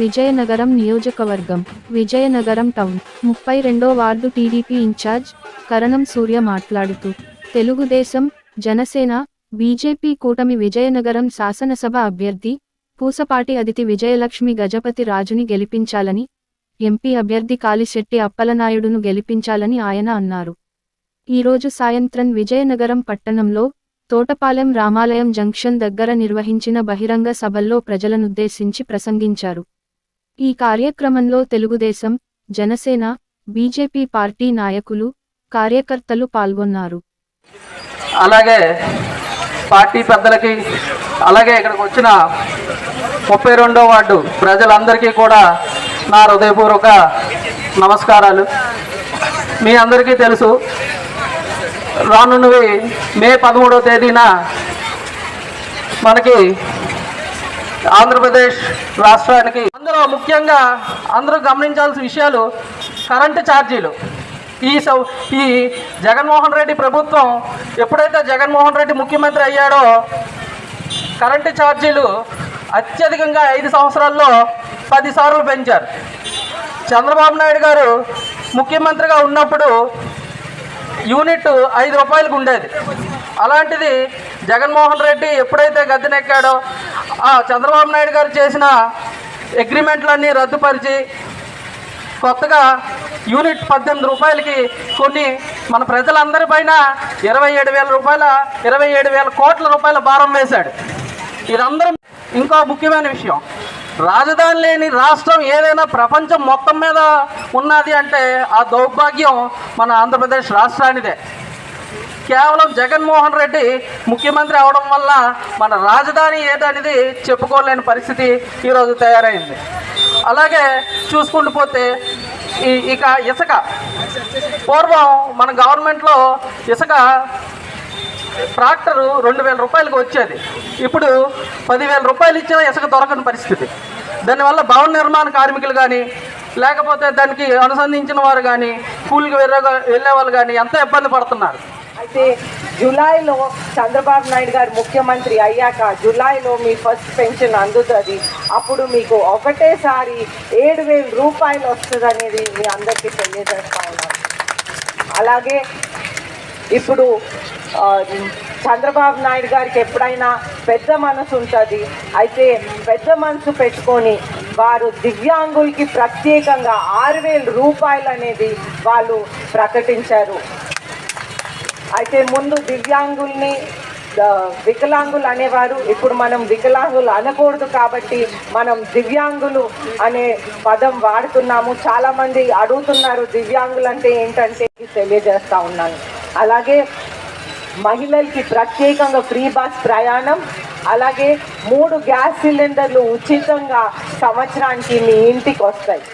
విజయనగరం నియోజకవర్గం విజయనగరం టౌన్. ముప్పై రెండో ward TDP incharge Karanam Surya మాట్లాడుతూ తెలుగుదేశం జనసేన బీజేపీ కూటమి విజయనగరం శాసనసభ అభ్యర్థి పూసపాటి అదితి విజయలక్ష్మి గజపతి రాజుని గెలిపించాలని ఎంపీ అభ్యర్థి కాలిశెట్టి అప్పలనాయుడును గెలిపించాలని ఆయన అన్నారు. ఈరోజు సాయంత్రం విజయనగరం పట్టణంలో తోటపాలెం రామాలయం జంక్షన్ దగ్గర నిర్వహించిన బహిరంగ సభల్లో ప్రజలనుద్దేశించి ప్రసంగించారు. ఈ కార్యక్రమంలో తెలుగుదేశం జనసేన బీజేపీ పార్టీ నాయకులు కార్యకర్తలు పాల్గొన్నారు. అలాగే పార్టీ పెద్దలకి అలాగే ఇక్కడికి వచ్చిన ముప్పై రెండో వార్డు ప్రజలందరికీ కూడా నా హృదయపూర్వక నమస్కారాలు. మీ అందరికీ తెలుసు రానున్నవి మే పదమూడవ తేదీన మనకి ఆంధ్రప్రదేశ్ రాష్ట్రానికి అందులో ముఖ్యంగా అందరూ గమనించాల్సిన విషయాలు కరెంటు ఛార్జీలు. ఈ సౌ ఈ జగన్మోహన్ రెడ్డి ప్రభుత్వం ఎప్పుడైతే జగన్మోహన్ రెడ్డి ముఖ్యమంత్రి అయ్యాడో కరెంటు ఛార్జీలు అత్యధికంగా ఐదు సంవత్సరాల్లో పదిసార్లు పెంచారు. చంద్రబాబు నాయుడు గారు ముఖ్యమంత్రిగా ఉన్నప్పుడు యూనిట్ ఐదు రూపాయలకు ఉండేది. అలాంటిది జగన్మోహన్ రెడ్డి ఎప్పుడైతే గద్దెనెక్కాడో చంద్రబాబు నాయుడు గారు చేసిన అగ్రిమెంట్లన్నీ రద్దుపరిచి కొత్తగా యూనిట్ పద్దెనిమిది రూపాయలకి కొన్ని మన ప్రజలందరిపైన ఇరవై ఏడు వేల రూపాయల ఇరవై ఏడు వేల కోట్ల రూపాయల భారం వేశాడు. ఇదందరం ఇంకో ముఖ్యమైన విషయం. రాజధాని లేని రాష్ట్రం ఏదైనా ప్రపంచం మొత్తం మీద ఉన్నది అంటే ఆ దౌర్భాగ్యం మన ఆంధ్రప్రదేశ్ రాష్ట్రానిదే. కేవలం జగన్మోహన్ రెడ్డి ముఖ్యమంత్రి అవడం వల్ల మన రాజధాని ఏదనేది చెప్పుకోలేని పరిస్థితి ఈరోజు తయారైంది. అలాగే చూసుకుంటూ పోతే ఈ ఇక ఇసుక. పూర్వం మన గవర్నమెంట్లో ఇసుక ట్రాక్టరు రెండు వేల రూపాయలకు వచ్చేది. ఇప్పుడు పదివేల రూపాయలు ఇచ్చినా ఇసుక దొరకని పరిస్థితి. దానివల్ల భవన నిర్మాణ కార్మికులు కానీ లేకపోతే దానికి అనుసంధించిన వారు కానీ కూలికి వెళ్ళే వెళ్ళే వాళ్ళు కానీ ఎంతో ఇబ్బంది పడుతున్నారు. అయితే జూలైలో చంద్రబాబు నాయుడు గారు ముఖ్యమంత్రి అయ్యాక జూలైలో మీ ఫస్ట్ పెన్షన్ అందుతుంది. అప్పుడు మీకు ఒకటేసారి ఏడు వేల రూపాయలు వస్తుంది అనేది మీ అందరికీ తెలియజేస్తా ఉన్నాను. అలాగే ఇప్పుడు చంద్రబాబు నాయుడు గారికి ఎప్పుడైనా పెద్ద మనసు ఉంటుంది. అయితే పెద్ద మనసు పెట్టుకొని వారు దివ్యాంగులకి ప్రత్యేకంగా ఆరు వేల రూపాయలు అనేది వాళ్ళు ప్రకటించారు. అయితే ముందు దివ్యాంగుల్ని వికలాంగులు అనేవారు. ఇప్పుడు మనం వికలాంగులు అనకూడదు కాబట్టి మనం దివ్యాంగులు అనే పదం వాడుతున్నాము. చాలా మంది అడుగుతున్నారు దివ్యాంగులు అంటే ఏంటంటే తెలియజేస్తా ఉన్నాను. అలాగే మహిళలకి ప్రత్యేకంగా ఫ్రీ బస్ ప్రయాణం అలాగే మూడు గ్యాస్ సిలిండర్లు ఉచితంగా సంవత్సరానికి మీ ఇంటికి వస్తాయి.